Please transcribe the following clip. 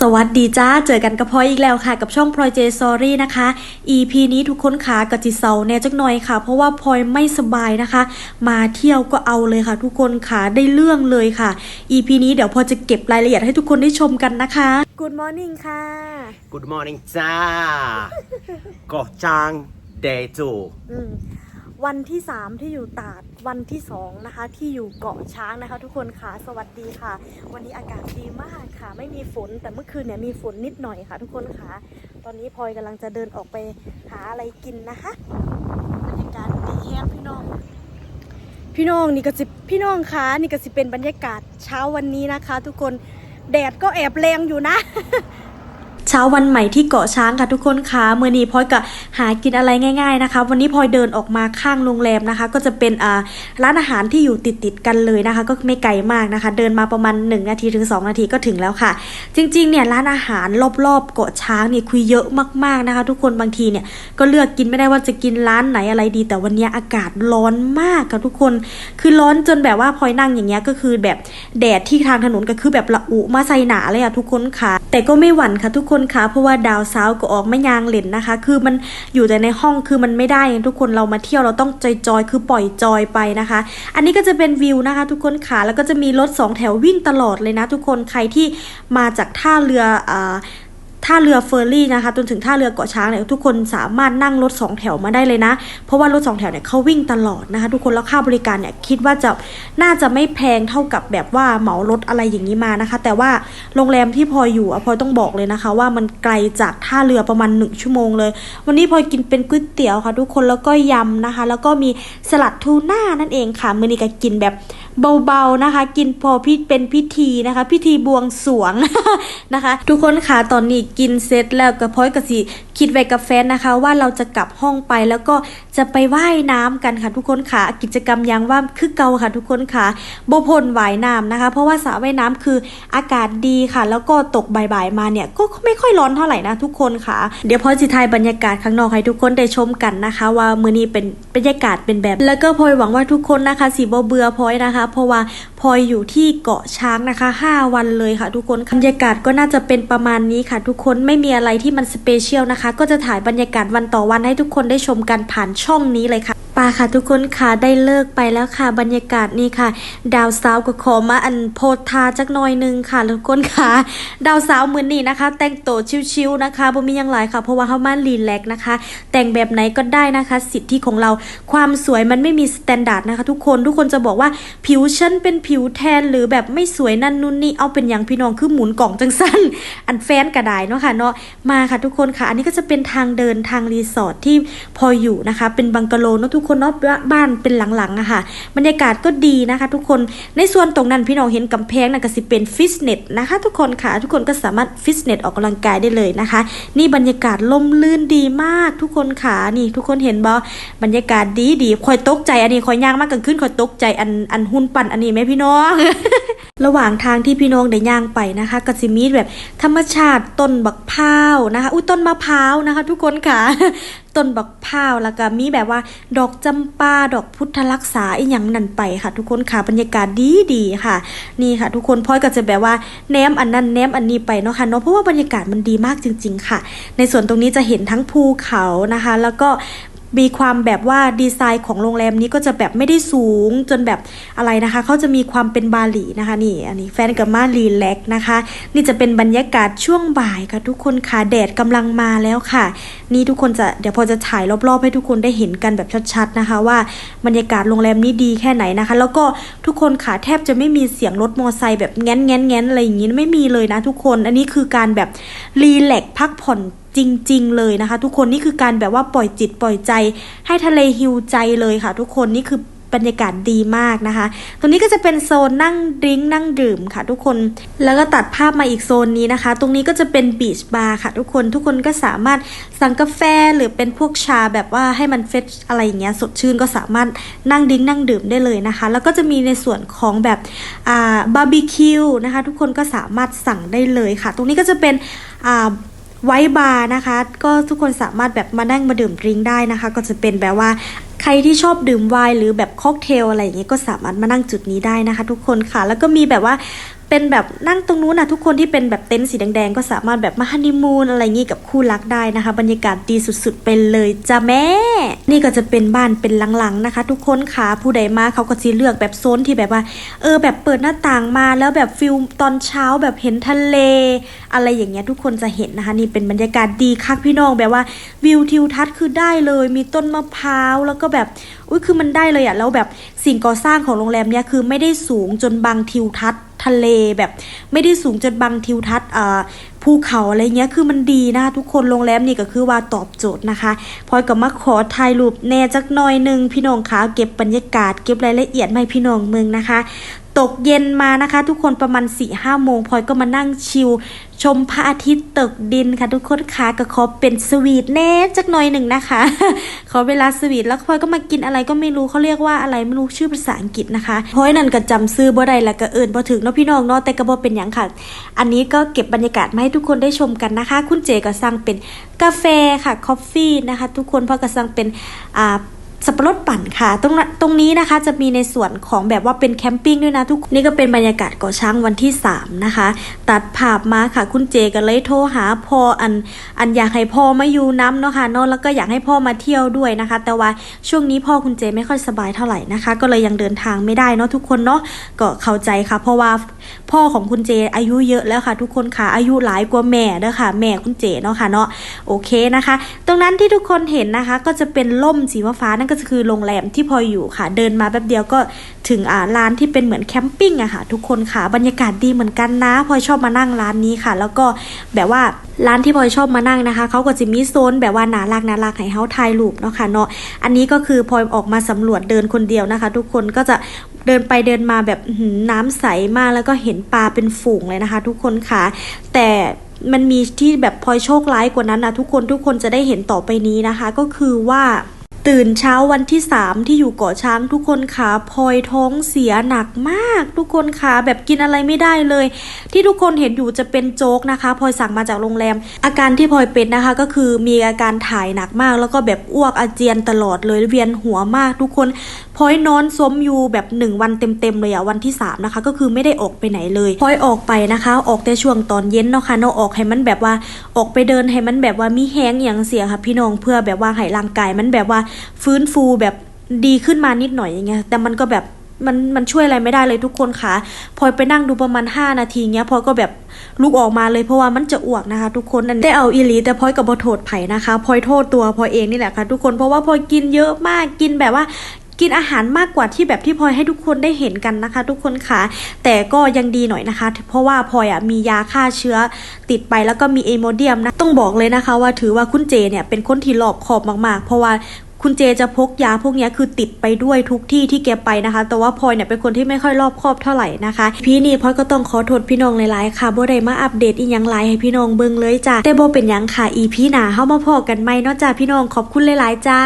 สวัสดีจ้า เจอกันกับพลอยอีกแล้วค่ะ กับช่องพลอยเจซอรี่นะคะ EP นี้ทุกคนขากะจิเซาแน่จักหน่อยค่ะ เพราะว่าพลอยไม่สบายนะคะ มาเที่ยวก็เอาเลยค่ะ ทุกคนขาได้เรื่องเลยค่ะ EP นี้เดี๋ยวพลอยจะเก็บรายละเอียดให้ทุกคนได้ชมกันนะคะ Good morning ค่ะ Good morning จ้าก่อจาง day two อืม วันที่ 3 ที่อยู่ตาดวันที่2นะคะที่อยู่เกาะช้างนะคะ ทุกคนค่ะสวัสดีค่ะ วันนี้อากาศดีมากค่ะ ไม่มีฝนแต่เมื่อคืนเนี่ยมีฝนนิดหน่อยค่ะ ทุกคนค่ะ ตอนนี้พลอยกำลังจะเดินออกไปหาอะไรกินนะคะบรรยากาศดีแฮะพี่น้อง พี่น้องนี่ก็สิพี่น้องคะนี่ก็สิเป็นบรรยากาศเช้าวันนี้นะคะ ทุกคนแดดก็แอบแรงอยู่นะ ช้าวันใหม่ที่เกาะช้างค่ะทุกคนคะเมื่อนี้พลอยก็หากินอะไรง่าย ๆนะคะ วันนี้พลอยเดินออกมาข้างโรงแรมนะคะ ก็จะเป็นอ่าร้านอาหารที่อยู่ติดๆกันเลยนะคะ ก็ไม่ไกลมากนะคะ เดินมาประมาณ 1 นาทีถึง 2 นาทีก็ถึงแล้วค่ะ จริงๆเนี่ยร้านอาหารรอบๆ เกาะช้างเนี่ยคุยเยอะมากๆนะคะ ทุกคนบางทีเนี่ยก็เลือกกินไม่ได้ว่าจะกินร้านไหนอะไรดี แต่วันนี้อากาศร้อนมากค่ะทุกคน คือร้อนจนแบบว่าพลอยนั่งอย่างเงี้ยก็คือแบบแดดที่ทางถนนก็คือแบบละอุมาใส่หนาเลยอะทุกคนค่ะ แต่ก็ไม่หวั่นค่ะทุกคนค่ะ เพราะว่าดาวเสาร์ก็ออกไม่ยางเล่นนะคะ คือมันอยู่แต่ในห้องคือมันไม่ได้ทุกคนเรามาเที่ยวเราต้องจอยๆคือปล่อยจอยไปนะคะ อันนี้ก็จะเป็นวิวนะคะ ทุกคนค่ะแล้วก็จะมีรถสองแถววิ่งตลอดเลยนะ ทุกคนใครที่มาจากท่าเรืออ่า ท่าเรือเฟอร์รี่นะคะจนถึงท่าเรือเกาะช้างเนี่ยทุกคนสามารถนั่งรถสองแถวมาได้เลยนะ เพราะว่ารถสองแถวเนี่ยเขาวิ่งตลอดนะคะ ทุกคนแล้วค่าบริการเนี่ยคิดว่าจะน่าจะไม่แพงเท่ากับแบบว่าเหมารถอะไรอย่างนี้มานะคะ แต่ว่าโรงแรมที่พออยู่อพอต้องบอกเลยนะคะ ว่ามันไกลจากท่าเรือประมาณหนึ่งชั่วโมงเลย วันนี้พอกินเป็นก๋วยเตี๋ยวค่ะ ทุกคนแล้วก็ยำนะคะ แล้วก็มีสลัดทูน่านั่นเองค่ะมื้อนี้ก็กินแบบ เบาๆนะคะ กินพอพิเป็นพิธีนะคะ พิธีบวงสวงนะคะ ทุกคนค่ะตอนนี้กินเสร็จแล้วก็พลอยก็สิคิดไว้กับแฟนนะคะ ว่าเราจะกลับห้องไปแล้วก็จะไปว่ายน้ำกันค่ะ ทุกคนค่ะกิจกรรมยังว่าคือเก่าค่ะ ทุกคนค่ะโบพลว่ายน้ำนะคะ เพราะว่าสระว่ายน้ำคืออากาศดีค่ะ แล้วก็ตกบ่ายๆมาเนี่ยก็ไม่ค่อยร้อนเท่าไหร่นะทุกคนค่ะ เดี๋ยวพอยสิทายบรรยากาศข้างนอกให้ทุกคนได้ชมกันนะคะ ว่ามื้อนี้เป็นบรรยากาศเป็นแบบ แล้วก็พลอยหวังว่าทุกคนนะคะสีบ่เบื่อพลอยนะคะเพราะว่าพลอยอยู่ที่เกาะช้างนะคะ 5 วันเลยค่ะ ทุกคนบรรยากาศก็น่าจะเป็นประมาณนี้ค่ะ ทุกคนไม่มีอะไรที่มันสเปเชียลนะคะ ก็จะถ่ายบรรยากาศวันต่อวันให้ทุกคนได้ชมกันผ่านช่องนี้เลยค่ะ ปาค่ะทุกคนค่ะได้เลิกไปแล้วค่ะ บรรยากาศนี่ค่ะ ดาวสาวก็ขอมาอันโพธทาจักหน่อยหนึงค่ะทุกคนค่ะ ดาวสาวเหมือนี้นะคะ แต่งตัวชิวๆนะคะบ่มียังหลายค่ะ เพราะว่าเฮามารีแลกนะคะ แต่งแบบไหนก็ได้นะคะ สิทธิของเราความสวยมันไม่มีสแตนดาร์ดนะคะ ทุกคนทุกคนจะบอกว่าผิวฉันเป็นผิวแทนหรือแบบไม่สวยนั่นนู่นนี่เอาเป็นอย่างพี่น้องคือหมุนกล่องจังสั้นอันแฟนกระไดเนาะค่ะเนาะมาค่ะทุกคนค่ะ อันนี้ก็จะเป็นทางเดินทางรีสอร์ทที่พออยู่นะคะ เป็นบังกะโลเนาะทุกคนเนาะบ้านเป็นหลังๆอะค่ะบรรยากาศก็ดีนะคะ ทุกคนในส่วนตรงนั้นพี่น้องเห็นกำแพงนั่นก็สิเป็นฟิตเนสนะคะ ทุกคนค่ะ ทุกคนก็สามารถฟิตเนสออกกำลังกายได้เลยนะคะ นี่บรรยากาศลมลื่นดีมาก ทุกคนค่ะนี่ทุกคนเห็นบ่บรรยากาศดีดีคอยตกใจอันนี้คอยย่างมากกันขึ้นคอยตกใจอันอันหุ่นปั่นอันนี้ไหมพี่น้อง ระหว่างทางที่พี่น้องได้ย่างไปนะคะก็สิมีแบบธรรมชาติต้นบักพร้าวนะคะอุ้ยต้นมะพร้าวนะคะ ทุกคนค่ะต้นบักพร้าวแล้วก็มีแบบว่า ดอกจำปาดอกพุทธรักษาอีหยังนั่นไปค่ะ ทุกคนค่ะบรรยากาศดีดีค่ะ นี่ค่ะ ทุกคนพลอยก็จะแบบว่าแนมอันนั้นแนมอันนี้ไปเนาะค่ะเนาะเพราะว่าบรรยากาศมันดีมากจริง ๆ ค่ะ ในส่วนตรงนี้จะเห็นทั้งภูเขานะคะ แล้วก็ มีความแบบว่าดีไซน์ของโรงแรมนี้ก็จะแบบไม่ได้สูงจนแบบอะไรนะคะเขาจะมีความเป็นบาหลีนะคะนี่อันนี้แฟนกับมารีแลกนะคะ นี่จะเป็นบรรยากาศช่วงบ่ายค่ะทุกคนค่ะแดดกำลังมาแล้วค่ะ นี่ทุกคนจะเดี๋ยวพอจะถ่ายรอบๆให้ทุกคนได้เห็นกันแบบชัดๆนะคะ ว่าบรรยากาศโรงแรมนี้ดีแค่ไหนนะคะ แล้วก็ทุกคนค่ะแทบจะไม่มีเสียงรถมอไซค์แบบแง้นแง้นแง้นอะไรอย่างนี้ไม่มีเลยนะทุกคน อันนี้คือการแบบรีแลกพักผ่อน จริง ๆ เลยนะคะ ทุกคนนี่คือการแบบว่าปล่อยจิตปล่อยใจ ให้ทะเลฮิวใจเลยค่ะ ทุกคนนี่คือบรรยากาศดีมากนะคะ ตรงนี้ก็จะเป็นโซนนั่งดริงนั่งดื่มค่ะ ทุกคน แล้วก็ตัดภาพมาอีกโซนนี้นะคะ ตรงนี้ก็จะเป็นบีชบาร์ค่ะ ทุกคน ทุกคนก็สามารถสั่งกาแฟหรือเป็นพวกชาแบบว่าให้มันเฟชอะไรอย่างเงี้ยสดชื่นก็สามารถนั่งดริงนั่งดื่มได้เลยนะคะ แล้วก็จะมีในส่วนของแบบอ่าบาร์บีคิวนะคะ ทุกคนก็สามารถสั่งได้เลยค่ะ ตรงนี้ก็จะเป็นอ่า ไว้บาร์นะคะ ก็ทุกคนสามารถแบบมานั่งมาดื่มดริงได้นะคะ ก็จะเป็นแบบว่าใครที่ชอบดื่มไวน์หรือแบบค็อกเทลอะไรอย่างเงี้ยก็สามารถมานั่งจุดนี้ได้นะคะ ทุกคนค่ะ แล้วก็มีแบบว่า เป็นแบบนั่งตรงนู้นนะทุกคนที่เป็นแบบเต็นท์สีแดงๆ ก็สามารถแบบมาฮันนีมูนอะไรงี้กับคู่รักได้นะคะ บรรยากาศดีสุดๆไปเลยจ้าแม่ นี่ก็จะเป็นบ้านเป็นหลังๆนะคะ ทุกคนค่ะผู้ใดมาเขาก็จะเลือกแบบโซนที่แบบว่า เออแบบเปิดหน้าต่างมาแล้วแบบฟิลตอนเช้าแบบเห็นทะเล อะไรอย่างเงี้ยทุกคนจะเห็นนะคะ นี่เป็นบรรยากาศดีคักพี่น้องแบบว่าวิวทิวทัศน์คือได้เลย มีต้นมะพร้าวแล้วก็แบบอุ้ยคือมันได้เลยอะแล้วแบบสิ่งก่อสร้างของโรงแรมเนี่ยคือไม่ได้สูงจนบังทิวทัศน์ ทะเลแบบไม่ได้สูงจนบังทิวทัศน์อ่าภูเขาอะไรเงี้ยคือมันดีนะทุกคนโรงแรมนี่ก็คือว่าตอบโจทย์นะคะพลอยก็มาขอถ่ายรูปแน่จักหน่อยหนึงพี่น้องคะเก็บบรรยากาศเก็บรายละเอียดมาให้พี่น้องเมืองนะคะ ตกเย็นมานะคะ ทุกคนประมาณ4ี่ห้าโมงพลอยก็มานั่งชิลชมพระอาทิตย์ตกดินค่ะทุกคนค่ะก็ขอเป็นสวีทแน่จักหน่อยหนึ่งนะคะ ขอเวลาสวีทแล้วพลอยก็มากินอะไรก็ไม่รู้เขาเรียกว่าอะไรไม่รู้ชื่อภาษาอังกฤษนะคะพราะฉะนั้นก็จำซื้อบ่ได้แล้วก็เอิ่นบ่ถึงเนาะพี่น้องเนาะแต่ก็บ่เป็นหยังค่ะ อันนี้ก็เก็บบรรยากาศมาให้ทุกคนได้ชมกันนะคะ คุณเจก็สั่งเป็นกาแฟค่ะคอฟฟี่นะคะ ทุกคนพลอยก็สั่งเป็นอ่า สับปะรดปั่นค่ะ ตรงตรงนี้นะคะจะมีในส่วนของแบบว่าเป็นแคมปิ้งด้วยนะทุกนี่ก็เป็นบรรยากาศเกาะช้างวันที่ 3 นะคะ ตัดภาพมาค่ะ คุณเจก็เลยโทรหาพ่ออันอันอยากให้พ่อมาอยู่น้ำเนาะค่ะเนาะแล้วก็อยากให้พ่อมาเที่ยวด้วยนะคะ แต่ว่าช่วงนี้พ่อคุณเจไม่ค่อยสบายเท่าไหร่นะคะ ก็เลยยังเดินทางไม่ได้เนาะทุกคนเนาะก็เข้าใจค่ะ เพราะว่าพ่อของคุณเจอายุเยอะแล้วค่ะ ทุกคนค่ะอายุหลายกว่าแม่เด้อค่ะ แม่คุณเจเนาะค่ะเนาะโอเคนะคะ ตรงนั้นที่ทุกคนเห็นนะคะ ก็จะเป็นล่มสีฟ้านั่นก็คือโรงแรมที่พลอยอยู่ค่ะ เดินมาแป๊บเดียวก็ถึงอ่าร้านที่เป็นเหมือนแคมปิ้งอะค่ะ ทุกคนค่ะบรรยากาศดีเหมือนกันนะพลอยชอบมานั่งร้านนี้ค่ะ แล้วก็แบบว่าร้านที่พลอยชอบมานั่งนะคะเขาก็จะมีโซนแบบว่าน่ารักน่ารักให้เฮาถ่ายรูปเนาะค่ะเนาะอันนี้ก็คือพลอยออกมาสำรวจเดินคนเดียวนะคะ ทุกคนก็จะเดินไปเดินมาแบบอื้อหือน้ำใสมากแล้วก็เห็นปลาเป็นฝูงเลยนะคะ ทุกคนค่ะ แต่มันมีที่แบบพลอยโชคร้ายกว่านั้นนะทุกคนทุกคนจะได้เห็นต่อไปนี้นะคะ ก็คือว่า ตื่นเช้าวันที่สามที่อยู่เกาะช้างทุกคนขาพลอยท้องเสียหนักมาก ทุกคนขาแบบกินอะไรไม่ได้เลย ที่ทุกคนเห็นอยู่จะเป็นโจ๊กนะคะพลอยสั่งมาจากโรงแรม อาการที่พลอยเป็นนะคะก็คือมีอาการถ่ายหนักมาก แล้วก็แบบอ้วกอาเจียนตลอดเลยเวียนหัวมากทุกคน พอยนอนซมอยู่แบบหนึ่งวันเต็มๆเลยอะวันที่สามนะคะ ก็คือไม่ได้ออกไปไหนเลยพอยออกไปนะคะ ออกแต่ช่วงตอนเย็นเนาะค่ะเนาะออกให้มันแบบว่าออกไปเดินให้มันแบบว่ามีแห้งอย่างเสียค่ะพี่น้องเพื่อแบบว่าให้ร่างกายมันแบบว่าฟื้นฟูแบบดีขึ้นมานิดหน่อยอย่างเงี้ยแต่มันก็แบบมันมันช่วยอะไรไม่ได้เลยทุกคนค่ะ พอยไปนั่งดูประมาณ 5 นาทีเงี้ยพอยก็แบบลุกออกมาเลยเพราะว่ามันจะอ้วกนะคะ ทุกคนได้เอาอีหลีแต่พอยกับบโทษไผ่นะคะพอยโทษตัวพอยเองนี่แหละค่ะ ทุกคนเพราะว่าพอยกินเยอะมากกินแบบว่า กินอาหารมากกว่าที่แบบที่พลอยให้ทุกคนได้เห็นกันนะคะ ทุกคนค่ะ แต่ก็ยังดีหน่อยนะคะ เพราะว่าพลอยอะมียาฆ่าเชื้อติดไปแล้วก็มีเอโมเดียมนะต้องบอกเลยนะคะ ว่าถือว่าคุณเจเนี่ยเป็นคนที่รอบขอบมากๆ เพราะว่าคุณเจจะพกยาพวกนี้คือติดไปด้วยทุกที่ที่แกไปนะคะ แต่ว่าพลอยเนี่ยเป็นคนที่ไม่ค่อยรอบคอบเท่าไหร่นะคะ พี่นี่พลอยก็ต้องขอโทษพี่น้องหลายๆค่ะบ่ได้มาอัปเดตอีกยังไลน์ให้พี่น้องเบิ่งเลยจ้ะแต่บ่เป็นยังค่ะอีพี่หนาเฮามาพอกันไหมเนาะจ้าพี่น้องขอบคุณหลายๆจ้า